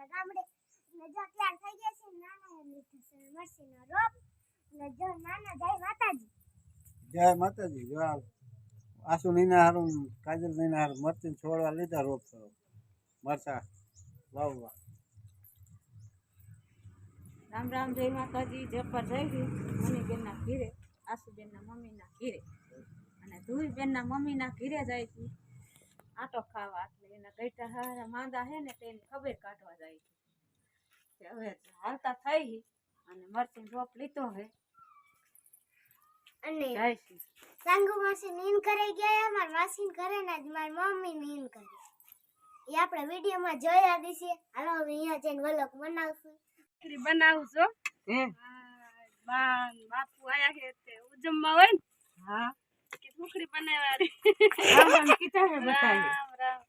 અમારા ગામડે ને જો તૈયાર થઈ ગયા છે નાના લીધો મરસીનો રોપ. ને જો નાના જય માતાજી. જય માતાજી જો આસુ નીના હારું કાજલ નીના હારું મરચી છોડવા લીધા રોપ કરો મરચા વાવવા રામ રામ જય માતાજી જપર જઈ ગઈ મનીબેનના ઘીરે આસુબેનના મમ્મીના ઘીરે. અને ધુઈબેનના મમ્મીના ઘીરે જાય છે. આટો ખાવા એટલે એના ગઈટા હારા માંદા હે ને તેની ખબર કાઢવા જાય છે. હવે હાલતા થઈ અને મરચી રોપ લીધો હે. અને સાંગુ માસી નીન કરે ગયા માર માસી કરે ને આજ મારી મમ્મી નીન કરે. એ આપણે વિડીયોમાં જોયા દીશે હાલો હવે અહીંયા જઈને વલોક બનાવશું. ભાખરી બનાવજો. હે. બા બાપુ આયા હે તે ઉજમમાં હોય ને. હા. હે બતાવી. રામ રામ.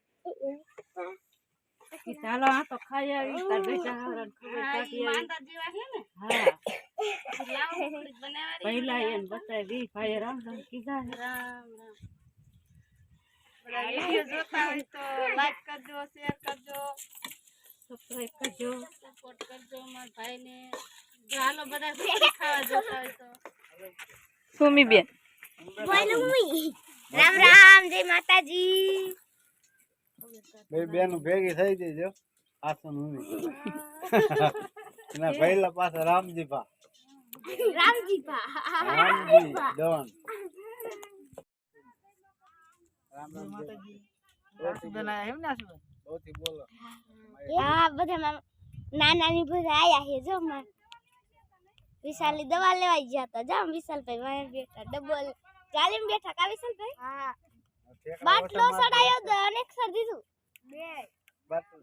કે ચાલો આ તો ખાઈ આવી તાર ગઈટા હારા ખબર કાઢી માંદા જેવા છે ને. હા. પહેલા એને બતાવી ભાઈ રામ રામ કીધા રામ રામ. વીડિયો જોતા હોય તો લાઈક કરજો શેર કરજો. સબસ્ક્રાઈબ કરજો. સપોર્ટ કરજો મારા ભાઈને. જો હાલો બધા ખાવા જોતા હોય તો. બોલ મમ્મી રામ રામ જય માતાજી. બે બેન ભેગી થઈ જજો. આસન આસુ નીની પહેલા પાછા રામજી પા રામજી પા રામજી દોન રામ માતાજી. બધા નાનાની બધા આયા છે જો માર વિશાલની દવા લેવા ગયા હતા. જામ વિશાલભાઈ મારે બેઠા ડબલ ચાલીમ બેઠા કા ભાઈ? હા. બાટલો સડાયો તો અનેક સર દીધું. બે.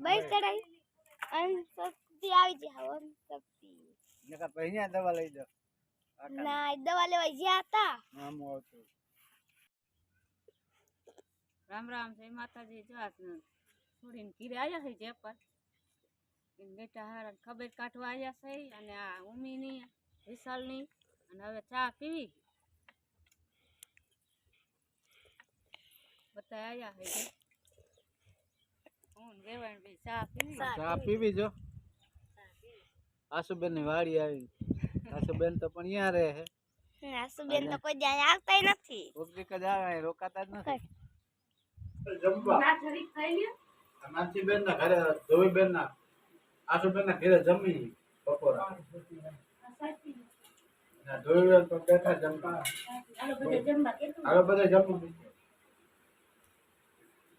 બે. ચડાઈ. અન સસ્તી આવી જી હવન સસ્તી નકર અહીંયા દવા લઈ જાઓ ના એ દવા લેવા ગયા હતા. મો આવતો રામ રામ જય માતાજી જો આ છોડીને ઘીરે આવ્યા છે જે પર બેટા હાર ખબર કાઢવા આવ્યા છે. અને આ ઉમીની વિશાલની અને હવે ચા પીવી. બધા આયા હે હું વેવાણ બે ચા પીવી. ચા પીવી જો. આશુબેનની વાડી આવી. આશુબેન તો પણ અહીંયા રહે હે. આસુબેન તો કોઈ જાય આવતા નથી. ઓકે કદ આવે રોકાતા જ નથી. ના જરીક ખાઈ લ્યો. નાનસીબેન ના ઘરે ધોવીબેન ના આશુબેન ના ઘરે જમી બપોરા. ના ધોવીબેન તો બેઠા જમવા. હાલો બધા જમવા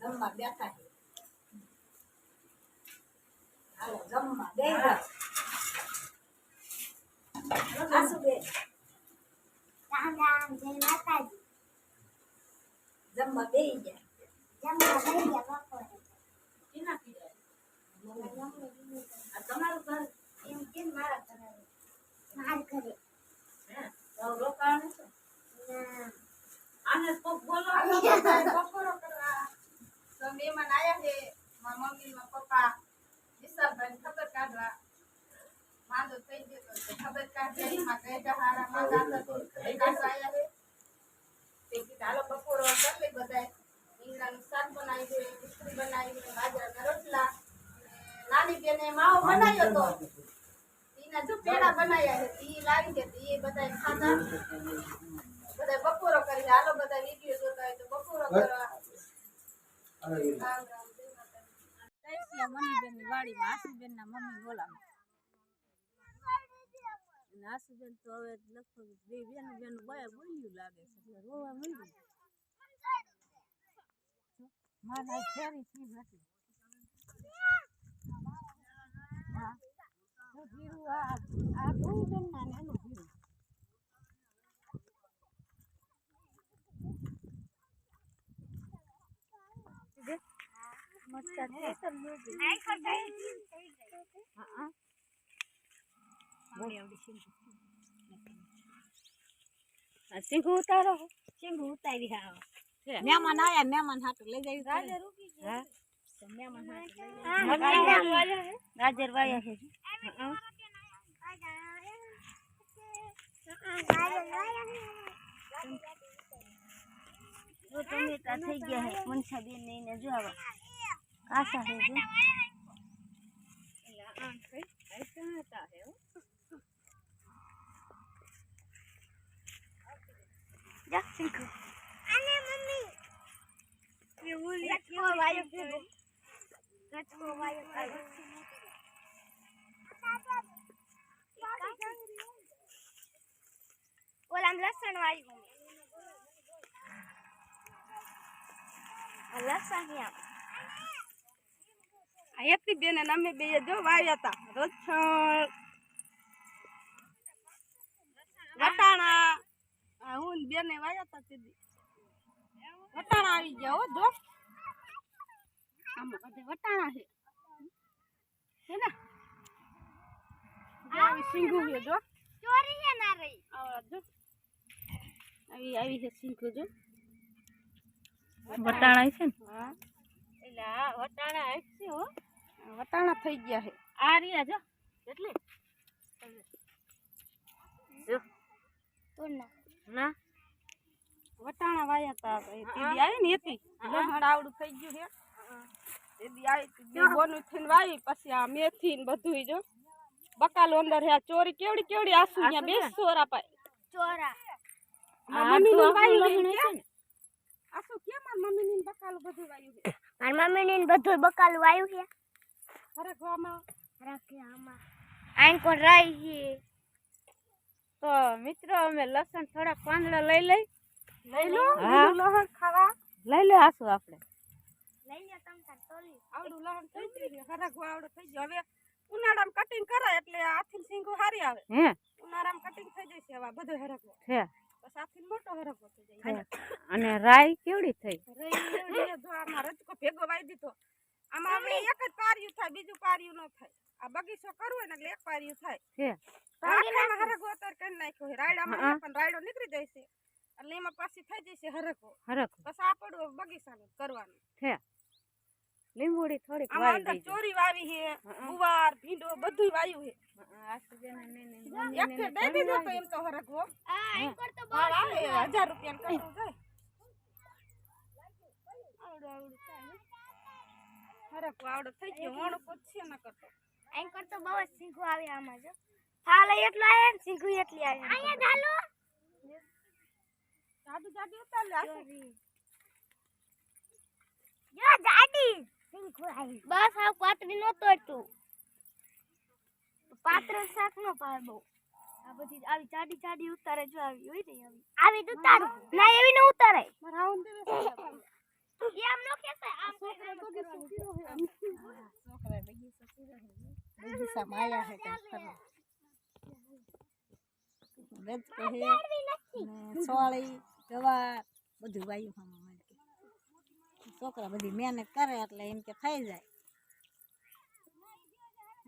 જમવા બેઠા રામ રામ જય માતાજી જમવા ગયા જમવા ગયા બપોરે કેના પીડા તમારું ઘર એમ કેમ મારા ઘરે. માર ઘરે છે આને કોક બોલો બપોરો કરવા તો મહેમાન આયા છે મારા મમ્મી મારા પપ્પા વિશાલભાઈ ખબર કાઢવા માંદો થઈ ગયો તો તે ખબર કાઢી માં ગઈઢા હારા માંદા હતા તો ખબર કાઢવા આયા છે તે કીધું હાલો નાની બેને માવો બનાવ્યો તો એના જો પેડા બનાવ્યા છે એ લાવી દે એ બધાય ખાધા બધા બપોરો કરી હાલો બધા વીડિયો જોતા હોય તો બપોરો કરવા મમ્મી બેનની વાડીમાં, આશુબેનના મમ્મી બોલાવે. અને આશુબેન તો હવે લગભગ બે બેન બેન બયા બોલ્યું લાગે છે એટલે રોવા મળ્યું મારા ફેરી ચીજ નથી જીરું આ આ બેન ના જીરું. છે હા, હા. સિંગુ. ઉતારો સિંગુ ઉતારી હા મહેમાન આયા મહેમાન હાટું લઈ જાય ગાજર રૂકી હા મહેમાન હાટું ગાજર વાયા છે જો ટમેટા થઈ ગયા છે મનસાબેન ને એને જો આવા કાસા છે જો આ કઈ કઈ ટમેટા છે હો. જા શીખો અને મમ્મી એ ઓલી કેવો વાયો કેવો કચકો વાયો કાઢો ઓલામ લસણ વાયું લસણ હિયા એકથી બેન અને અમે બે જો વાવ્યા હતા રસણ વટાણા આ હું ને વાયા તા સીધી. વટાણા આવી ગયા હો જો. આમાં બધે વટાણા છે. હે ને? આવી સિંગુ છે જો. ચોરી છે ના રહી. જો. આવી આવી છે સિંગુ જો. વટાણા છે ને? હા. એટલે આ વટાણા છે હો. વટાણા થઈ ગયા છે. આ રહ્યા જો. એટલે જો. તો ના ના? વટાણા વાયા તા દીદી આવી ને એથી. લહણ આવડું થઈ ગયું હે. એદી આવી બે બોનું થઈને વાવી પછી આ મેથી ને બધું જો. બકાલો અંદર હે ચોરી કેવડી કેવડી આસુ અહીંયા બે ચોરા. પાય ચોરા મમ્મી ને વાયું છે આસુ કેમ મારા મમ્મી ને બકાલો બધું વાયું છે મારી મમ્મી ને બધું બકાલું આવ્યું છે અરે ગોમાં રાખે આમાં. આઈ કોણ રાઈ છે તો મિત્રો અમે લસણ થોડા પાંદડા લઈ લઈ. લઈ લો હા. લસણ ખાવા. લઈ લે આસુ આપણે. લઈ લે તમ તાર તોલી. આવડું લસણ થઈ ગયું હરગવો આવડું થઈ ગયો. હવે ઉનાળામાં કટિંગ કરાય એટલે આથી સિંગો હારી આવે. હે. ઉનાળામાં કટિંગ થઈ જશે હવે આ બધો હરગો છે બસ આથી મોટો હરગો થઈ જાય. અને રાઈ કેવડી થઈ? રાઈ જો આમાં રજકો ભેગો વાઈ દીધો. આમાં હવે એક જ પાર્યું થાય બીજું પાર્યું ન થાય. આ બગીચો કરવો ને એટલે એક પાર્યું થાય. છે તો આખામાં હરગવો અત્યારે કરી નાખ્યો રાયડામાં પણ રાયડો નીકળી જાય છે. એટલે એમાં પાછી થઈ જશે હરકો હરકો બસ આ પડવું બગીચાનું કરવાનું. છે. લીંબુડી થોડીક ચોરી વાવી છે ગુવાર ભીંડો બધું વાવ્યું છે. એક દઈ દીધો તો એમ તો હરગવો આ આઈ કોણ તો બહુ આવે હજાર રૂપિયા કરવું જાય. આવડું થઈ ગયો વણો પછી ન કરતો. આઈ કોણ તો બહુ જ શીખું આવે આમાં જો. થાલે એટલો આવે ને એટલી આવે અહીંયા ઢાલો જાડું જાડું ઉતાર લે. જો જાડી બસ આ પાતળી નો તોડતું પાત્ર શાક નો પાડો. આ બધી આવી ચાડી ચાડી ઉતારે જો આવી હોય ને આવી આવી તો ઉતારું. ના એવી ન ઉતારે. ને દેવે છે. એમ નો કેસે આમ સસી રહે છે સમાયા કરવા. રજકો છે, કહે સોળી. ગવાર બધું વાયુ આમાં મારે છોકરા બધી મહેનત કરે એટલે એમ કે થઈ જાય.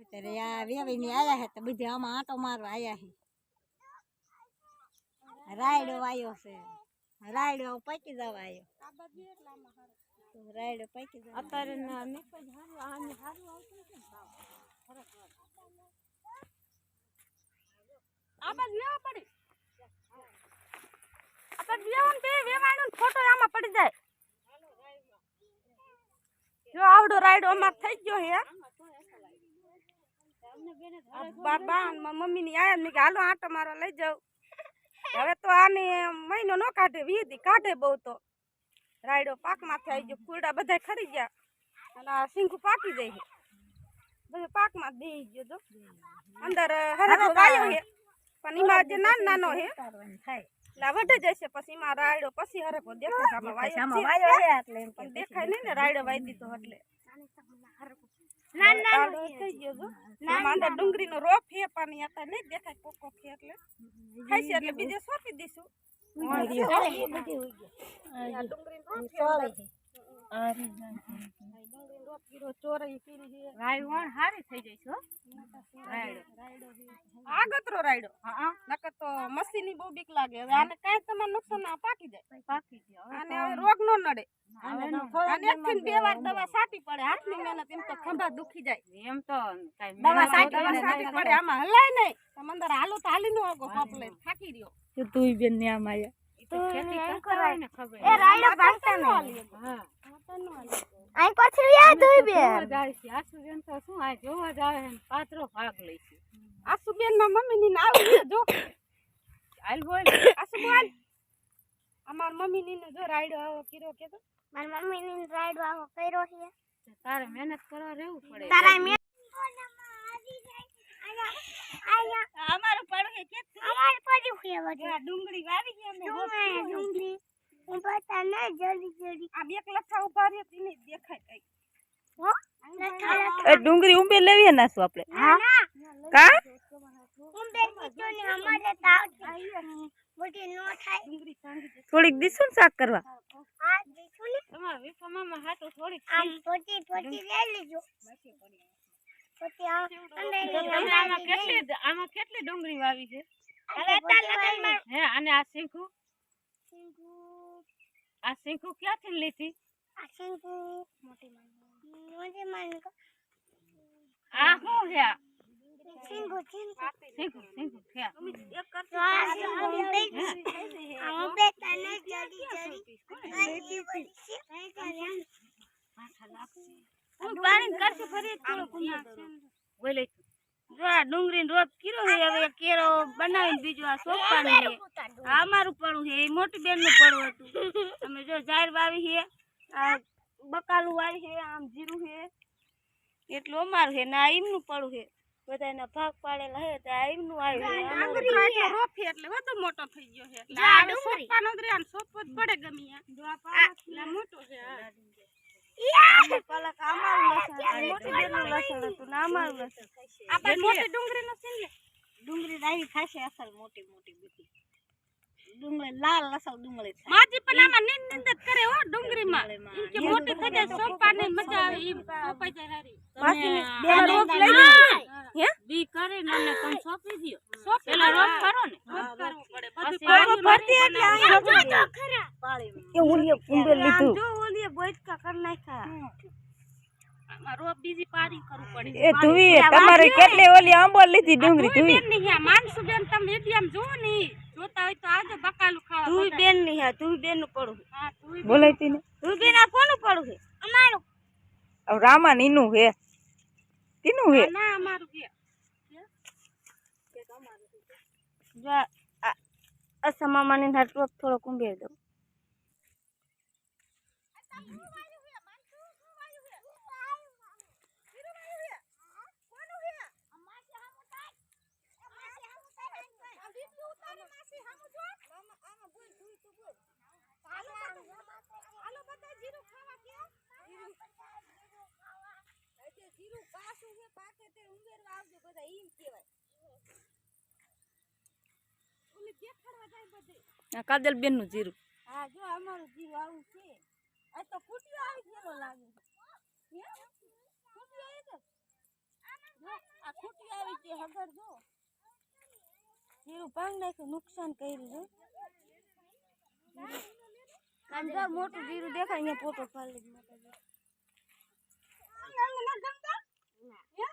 અત્યારે આ વેવીની આયા હે તો બધી આમાં આંટો મારવા આયા હે. રાયડો આવ્યો છે. રાયડો પૈકી જવા આવ્યો રાયડો પૈકી જવા અત્યારે આ બાજુ લેવા પડી. બાજુ લેવા ને તે વેવાણું ફોટો આમાં પડી જાય. જો આવડો રાયડો અમાર થઈ ગયો હે. બાબા મમ્મી ની આયા મેં કે હાલો આંટો મારો લઈ જાવ હવે તો આને મહિનો નો કાઢે વીધી કાઢે બહુ તો. રાયડો પાકમાંથી આવી ગયો કુરડા બધા ખરી ગયા. અને આ સિંગું પાકી જાય છે. બધું પાકમાં બેસી ગયો તો. અંદર હરખો વાયો છે. પણ એમાં જે નાનો નાનો છે એટલે આ વધે છે પછી એમાં રાયડો પછી હરખો દેખાય આમાં વાયો એટલે પણ દેખાય નહીં ને રાયડો વાઈ દીધો એટલે. ના ના થઈ ગયો જો. માંદા અંદર ડુંગળીનો રોપ હે પાણી હતા અત્યારે નહીં દેખાય કોક ખે એટલે. થાય છે એટલે બીજે સોંપી દઈશું. આ ડુંગળીનો રોપ છે. આ કીરો ચોરઈ છે. વણ હારી થઈ જઈશ હો. રાયડો. આગતરો રાયડો. હા નકર તો મસીની બહુ બીક લાગે. હવે આને કાંઈ તમારે નુકસાન ના પાકી જાય. પાકી જાય. આને હવે રોગ નો નડે. અને એક થી બે વાર દવા સાટી પડે. હાથની મહેનત એમ તો ખંભા દુખી જાય. એમ તો દવા સાટી દવા સાટી પડે. આમાં હલાય નહીં. તમે અંદર હાલો તો હાલી નો આગો પપલે થાકી રહ્યો. તો તું બેન ને આમ આયા. તો ખેતી કરતા ને ખબર. એ રાયડો ભાગતા નહીં હા. આઈ પાછળ યાર તું બે જાય છે. આસુ બેન તો શું આ જોવા જાવે ને પાત્રો ભાગ લે છે. આસુબેન ના મમ્મી ની નાવ જો. હાલ બોલ. આસુ બોલ અમાર મમ્મી ની ને જો રાયડો આવો કીરો કે તો. મારી મમ્મી ની રાયડો આવો કર્યો છે. તારે મહેનત કરવા રહેવું પડે. તારા મે અમારું પડે કે અમાર પડ્યું બધું ડુંગળી વાવી છે અમે. ડુંગળી. ડુંગળી ના જલ્દી જલ્દી. આ બે લખા ઊભા રહ્યા તેને દેખાય કઈ. હો? ડુંગળી ઉંબે લેવી નાસું આપણે? હા? કા? હું બેસી ને અમારે તાવ બધી નો થાય. ડુંગળી સાંગી જશે. થોડીક દીશું શાક કરવા. ને. તમારા હાટું થોડીક આમ લઈ લેજો. આ કેટલી આમાં કેટલી ડુંગળી વાવી છે? હે અને આ શીખું શીખું આ શીખું ક્યાંથી લીધી? આ શેમ્પુ મોટી માન મોટી માન આ શું છે? આ શેમ્પુ શીખું શીખું છે આ. તો આ શેમ્પુ હું બેસી હું બેસતા ને જલ્દી જલ્દી જલ્દી બોલી હું પાણી કરશે ફરી બોલે જો આ ડુંગળી રોપ કીરો છે હવે કેરો બનાવીને બીજું આ સોપાનું છે. આ અમારું પડું છે એ મોટી બેનનું પડું હતું. અમે જો જાહેર વાવી છે આ બકાલું વાવી છે આમ જીરું છે. એટલું અમારું છે ને આ એમનું પડું છે. બધા એના ભાગ પાડેલા છે તો આ એમનું આવ્યું છે રોપ છે એટલે વધુ મોટો થઈ ગયો છે. એટલે આ ડુંગળી. જ રહે અને જ પડે ગમે મોટો છે આ. કલાક અમારું લસણ મોટી બેનનું લસણ હતું ને અમારું લસણ. આ પણ મોટી ડુંગળીનો છે ને ડુંગળી રાવી ખાશે અસલ મોટી મોટી બધી. ડુંગળી લાલ અસલ ડુંગળી થાય. માજી પણ આમાં નીંદ નીંદ કરે હો ડુંગળી માં કે મોટી થઈ જાય સોંપવાની મજા આવે એમ સોપાઈ જાય હારી. પાછી બે રોપ લઈ લઈ હે. બી કરીને અને તમે સોંપી દ્યો. સોંપી પેલા રોપ કરો ને. રોપ કરવું પડે. પછી પાણી ફરતી એટલે બનાવી અહીંયા લખી દે. એ ઓલીએ કુંભે લીધું. જો ઓલી બોઈટકા કર નાખ્યા આમાં રોપ બીજી પારી કરવું પડે એ ધુવી તમારે કેટલી ઓલી આંબો લીધી ડુંગળી ધુઈ ધુવી બેનની હે માનસુ બેન તમે વીડિયો જુઓ ને ઈ. જોતા હોય તો આવજો બકાલું ખાવા તું બધા. બેનની હા તું બેનનું પડું હા ધુઈ બેન. બોલાયતી ને તું બેન આ કોનું પડું છે અમારું હવે રામા નીનું હે તીનું હે ના અમારું કે જો આ અસમા મને હાટલો થોડો કુંભેર દો કાજલ બેનનું જીરું. હા, જો અમારું જીરું આવું છે. આ તો ફૂટ્યો આવી ગયેલો લાગે હે? ફૂટ્યો આવી છે? આ ફૂટ્યો આવી છે હગર જો જીરું ભાંગ નાખ્યું નુકસાન કર્યું આમ મોટું જીરું દેખાય ને ફોટો પાડી જ માતાજી તમને ન ગમતા? હે?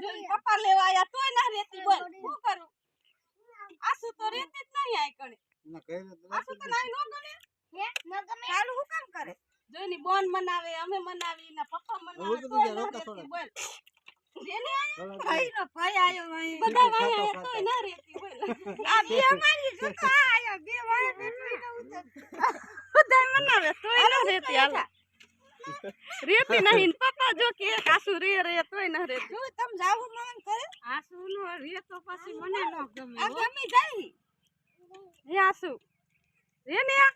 જો ઈ પપ્પા લેવા આયા તોય ના રેતી બોલ શું કરું આસુ તો રેતી જ નહીં આય કણે આસુ તો નાઈ નો ગમે હે? ન ગમે? ચાલુ હું કામ કરે? જોની બોન મનાવે અમે મનાવી ને પપ્પા મનાવે તો ના બોલ. જેને આયા ભાઈ આયો અહીં. બધા વાયા આયા તોય ના રેતી બોલ. આ બે અમારી આયા બે બેઠી ને ઉતર. બધા મનાવે તોય ના રેતી હાલો. રેતી નહીં પપ્પા જો કે એક આસુ રે રે તોય ના રેતી. જો તમ જાવું મન કરે. આસુ નો રે તો પછી મને ન ગમે આ. જાય. હે આસુ. રે ને આ.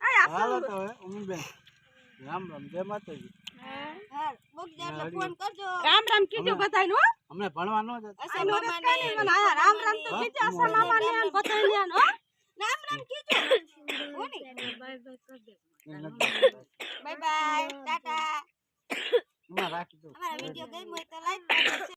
હાલો તો હવે ઉમીબેન રામ રામ જય માતાજી. હા બગજા એટલે ફોન કરજો. રામ રામ કીજો બધાય નો અમને ભણવાનો ન જતા. અસા મામાને રામ રામ તો કીજો અસા મામા ને આમ બધાય ને નો રામ રામ કીજો. બાય બાય કર દે બાય બાય. ટાટા. અમારા વિડિયો ગમ્યો તો લાઈક કરજો